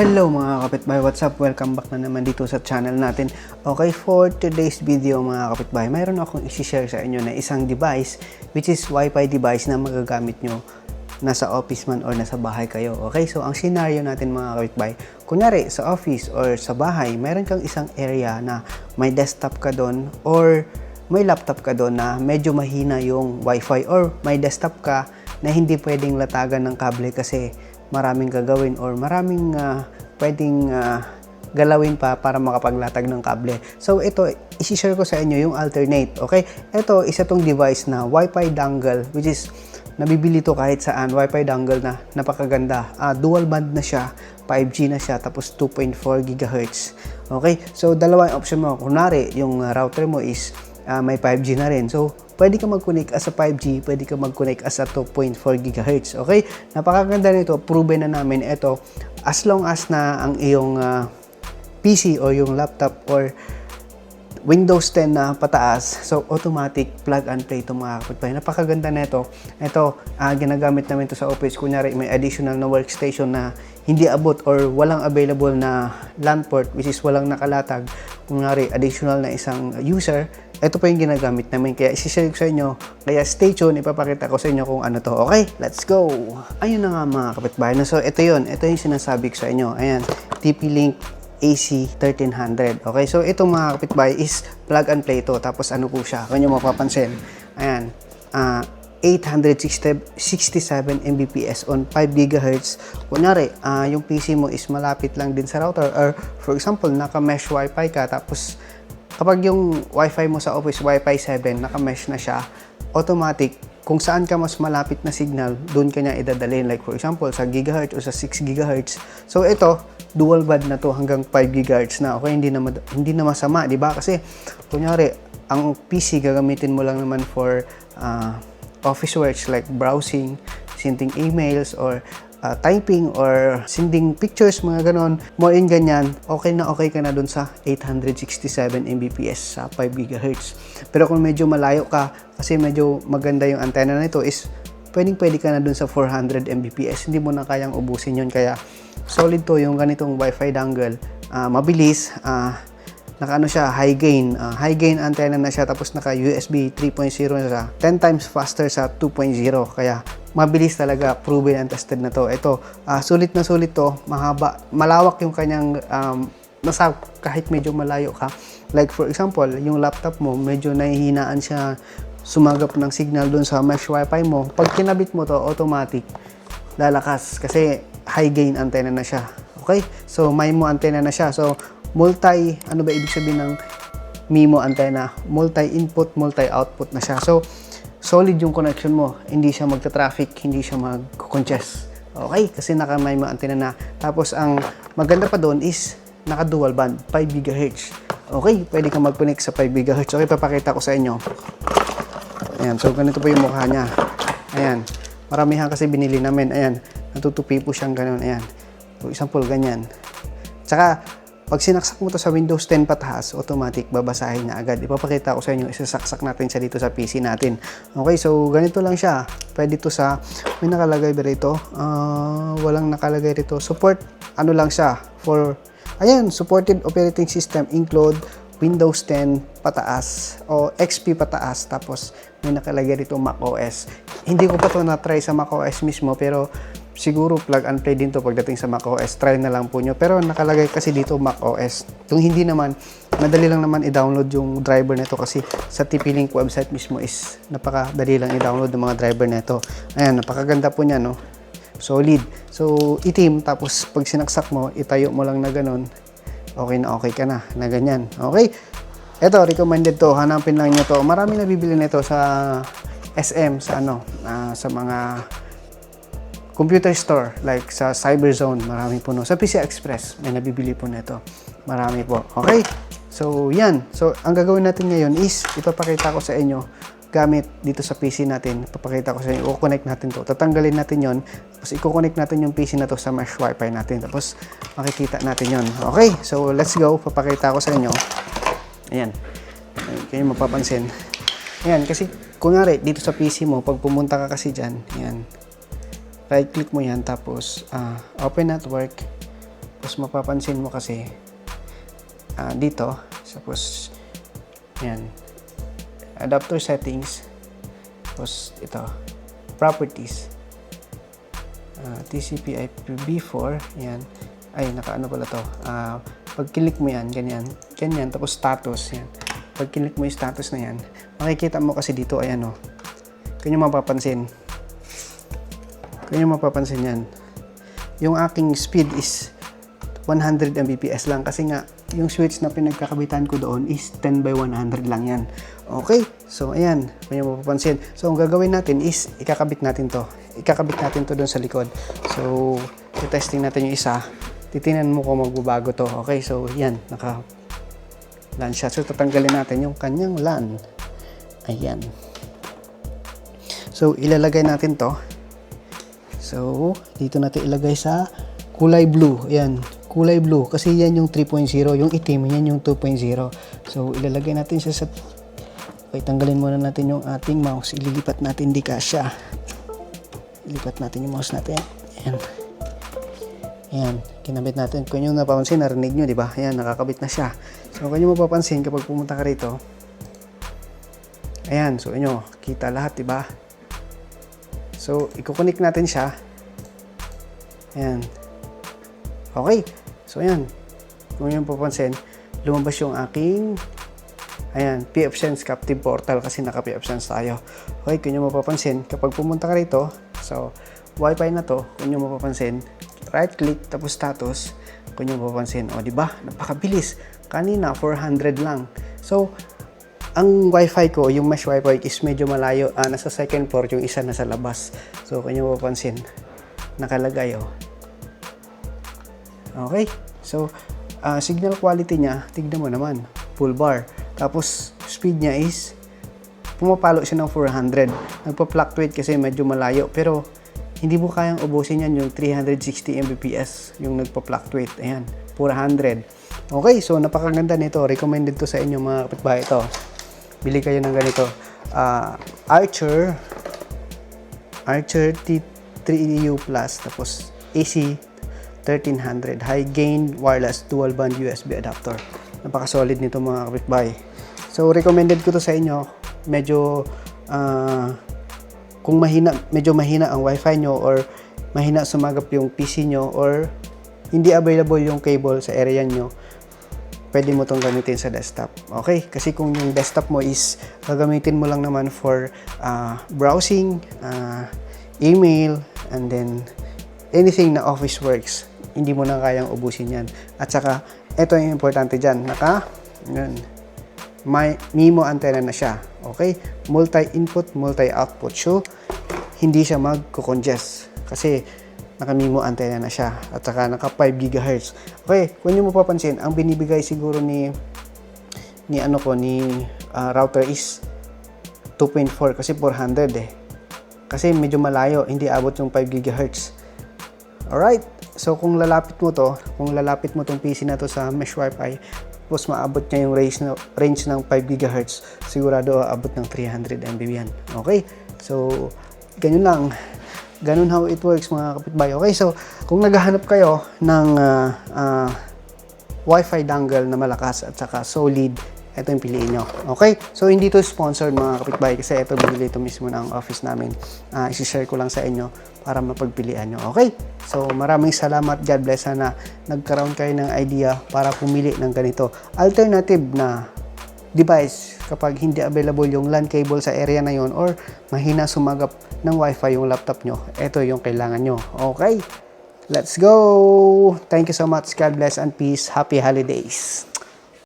Hello mga kapitbahay, what's up? Welcome back na naman dito sa channel natin. Okay, for today's video mga kapitbahay, mayroon akong isi-share sa inyo na isang device which is Wi-Fi device na magagamit nyo nasa office man or nasa bahay kayo. Okay, so ang scenario natin mga kapitbahay, kunyari sa office or sa bahay, mayroon kang isang area na may desktop ka doon or may laptop ka doon na medyo mahina yung Wi-Fi or may desktop ka na hindi pwedeng latagan ng kable kasi maraming gagawin or maraming ah, pwedeng ah, galawin pa para makapaglatag ng kable. So ito, isi-share ko sa inyo yung alternate, okay? Ito, isa tong device na Wi-Fi dongle which is nabibili to kahit saan, Wi-Fi dongle na napakaganda. Ah, dual band na siya, 5G na siya, tapos 2.4 GHz. Okay? So dalawa yung option mo. Kunwari, yung router mo is ah, may 5G na rin. So, pwede ka mag-connect as a 5G, pwede ka mag-connect as a 2.4 GHz. Okay? Napakaganda nito. Proven na namin ito. As long as na ang iyong ah, PC or yung laptop or Windows 10 na pataas, so automatic plug and play ito mga kapitbahay. Napakaganda nito. Ito, ah, ginagamit namin ito sa office. Kunyari, may additional na workstation na hindi abot or walang available na LAN port, which is walang nakalatag. Kunyari, additional na isang user, ito pa yung ginagamit namin. Kaya isi-share ko sa inyo. Kaya stay tuned, ipapakita ko sa inyo kung ano to. Okay, let's go! Ayun na nga mga kapitbahay. So, ito yun. Ito yung sinasabi ko sa inyo. Ayan, TP-Link AC1300. Okay, so ito mga kapitbahay is plug and play ito. Tapos ano po siya, kung nyo mapapansin. Ayan, ah 867 Mbps on 5 GHz. Kunyari, ah, yung PC mo is malapit lang din sa router or for example, naka-mesh wifi ka tapos kapag yung wifi mo sa office wifi 7, naka-mesh na siya, automatic kung saan ka mas malapit na signal, doon ka niya idadalhin. Like for example, sa gigahertz o sa 6 gigahertz. So ito, dual band na to hanggang 5 gigahertz na. Okay, hindi na hindi na masama, 'di ba? Kasi kunyari, ang PC gagamitin mo lang naman for ah, office works like browsing, sending emails or uh, typing or sending pictures, mga ganon, more in ganyan, okay na okay ka na dun sa 867 Mbps sa 5 GHz. Pero kung medyo malayo ka, kasi medyo maganda yung antenna na ito is pwedeng pwede ka na dun sa 400 Mbps. Hindi mo na kayang ubusin yun. Kaya solid to yung ganitong Wi-Fi dongle. Ah, mabilis, ah, naka ano siya, high gain. ah, high gain antenna na siya tapos naka USB 3.0 na siya. 10 times faster sa 2.0. Kaya mabilis talaga, proven and tested na to. Ito, ah, sulit na sulit to, mahaba, malawak yung kanyang um, nasa kahit medyo malayo ka. Like for example, yung laptop mo, medyo nahihinaan siya sumagap ng signal dun sa mesh wifi mo. Pag kinabit mo to, automatic lalakas kasi high gain antenna na siya. Okay? So, MIMO antenna na siya. So, multi, ano ba ibig sabihin ng MIMO antenna? Multi-input, multi-output na siya. So, solid yung connection mo. Hindi siya magta-traffic, hindi siya mag-congest. Okay? Kasi naka-MIMO antenna na. Tapos, ang maganda pa doon is naka-dual band, 5 GHz. Okay? Pwede kang mag-connect sa 5 GHz. Okay, papakita ko sa inyo. Ayan, so ganito po yung mukha niya. Ayan, maramihan kasi binili namin. Ayan, natutupi po siyang ganun. Ayan, for example, ganyan. Tsaka, pag sinaksak mo to sa Windows 10 pataas, automatic babasahin na agad. Ipapakita ko sa inyo, isasaksak natin siya dito sa PC natin. Okay, so ganito lang siya. Pwede to sa, may nakalagay ba rito? Ah, walang nakalagay rito. Support, ano lang siya, for, ayan, supported operating system include Windows 10 pataas o XP pataas tapos may nakalagay dito Mac OS. Hindi ko pa to na-try sa Mac OS mismo pero siguro plug and play din to pagdating sa Mac OS. Try na lang po nyo. Pero nakalagay kasi dito Mac OS. Kung hindi naman, madali lang naman i-download yung driver nito kasi sa TP-Link website mismo is napakadali lang i-download ng mga driver nito. Ayan, napakaganda po niya, no? Solid. So, itim, tapos pag sinaksak mo, itayo mo lang na ganun, okay na okay ka na, na ganyan. Okay? Ito, recommended to. Hanapin lang nyo to. Marami nabibili nito sa SM, sa ano, ah, sa mga computer store like sa Cyberzone, marami po no. Sa PC Express, may nabibili po nito. Marami po. Okay? So, yan. So, ang gagawin natin ngayon is ipapakita ko sa inyo gamit dito sa PC natin. Ipapakita ko sa inyo. I-connect natin to. Tatanggalin natin yon Tapos, i-connect natin yung PC na to sa mesh wifi natin. Tapos, makikita natin yon Okay? So, let's go. Papakita ko sa inyo. Ayan, Kayo mapapansin. Ayan, kasi kunwari dito sa PC mo, pag pumunta ka kasi dyan, ayan, right click mo yan, tapos ah, open network, Tapos mapapansin mo kasi ah, dito, tapos yan, adapter settings, tapos ito, properties, Ah, TCP IPv4, yan, ay nakaano pala to, Ah, pag click mo yan, ganyan, ganyan, tapos status, yan, pag click mo yung status na yan, makikita mo kasi dito, ayan o, kanya mapapansin, kanya mapapansin yan, yung aking speed is 100 Mbps lang kasi nga yung switch na pinagkakabitan ko doon is 10 by 100 lang yan. Okay, so ayan, kung yung mapapansin. So ang gagawin natin is ikakabit natin to. Ikakabit natin to doon sa likod. So, testing natin yung isa. Titingnan mo kung magbabago to. Okay, so yan, naka LAN siya. So tatanggalin natin yung kanyang LAN. Ayan. So ilalagay natin to. So, dito natin ilagay sa kulay blue. Ayan, kulay blue. Kasi yan yung 3.0. Yung itim, yan yung 2.0. So, ilalagay natin siya sa... Okay, tanggalin muna natin yung ating mouse. Ililipat natin di kasya. Ilipat natin yung mouse natin. Ayan. Ayan, kinabit natin. Kung yung napapansin, narinig nyo, di ba? Ayan, nakakabit na siya. So, kung yung mapapansin, kapag pumunta ka rito, ayan, so inyo, kita lahat, di ba? So, i-connect natin siya. Ayan. Okay. So, ayan. Kung yung papansin, lumabas yung aking ayan, PFSense Captive Portal kasi naka PFSense tayo. Okay, kung yung mapapansin, kapag pumunta ka rito, so, Wi-Fi na to, kung yung mapapansin, right click, tapos status, kung yung mapapansin, o, di ba? Napakabilis. Kanina, 400 lang. So, ang wifi ko, yung mesh wifi is medyo malayo. Ah, nasa second floor, yung isa nasa labas. So, kanya mapapansin, nakalagay oh. Okay. So, ah, signal quality niya, tignan mo naman, full bar. Tapos, speed niya is, pumapalo siya ng 400. Nagpa-fluctuate kasi medyo malayo. Pero, hindi mo kayang ubusin yan yung 360 Mbps, yung nagpa-fluctuate. Ayan, 400. Okay, so napakaganda nito. Recommended to sa inyo mga kapitbahay ito bili kayo ng ganito. Ah, Archer, Archer T3EU Plus, tapos AC 1300, high gain wireless dual band USB adapter. Napaka-solid nito mga kapitbahay. So, recommended ko to sa inyo. Medyo, ah, kung mahina, medyo mahina ang wifi nyo or mahina sumagap yung PC nyo or hindi available yung cable sa area nyo, pwede mo itong gamitin sa desktop. Okay? Kasi kung yung desktop mo is gagamitin mo lang naman for ah, browsing, ah, email, and then anything na office works, hindi mo na kayang ubusin yan. At saka, ito yung importante dyan. Naka, yun, may MIMO antenna na siya. Okay? Multi-input, multi-output. So, hindi siya magko-congest. Kasi, naka-MIMO antenna na siya. At saka, naka 5 GHz. Okay, kung nyo mapapansin, ang binibigay siguro ni ni ano ko, ni ah, router is 2.4 kasi 400 eh. Kasi medyo malayo, hindi abot yung 5 GHz. Alright, so kung lalapit mo to, kung lalapit mo tong PC na to sa mesh wifi, tapos maabot niya yung range, na, range ng 5 GHz, sigurado aabot ng 300 MB yan. Okay, so ganyan lang. Ganun how it works mga kapitbahay. Okay, so kung naghahanap kayo ng ah, ah, Wi-Fi dongle na malakas at saka solid, ito yung piliin nyo. Okay? So, hindi to sponsored mga kapitbahay kasi ito binili ito mismo ng office namin. Uh, isi-share ko lang sa inyo para mapagpilian nyo. Okay? So, maraming salamat. God bless. Sana nagkaroon kayo ng idea para pumili ng ganito. Alternative na device kapag hindi available yung LAN cable sa area na yon or mahina sumagap ng wifi yung laptop nyo, ito yung kailangan nyo. Okay? Let's go! Thank you so much. God bless and peace. Happy holidays.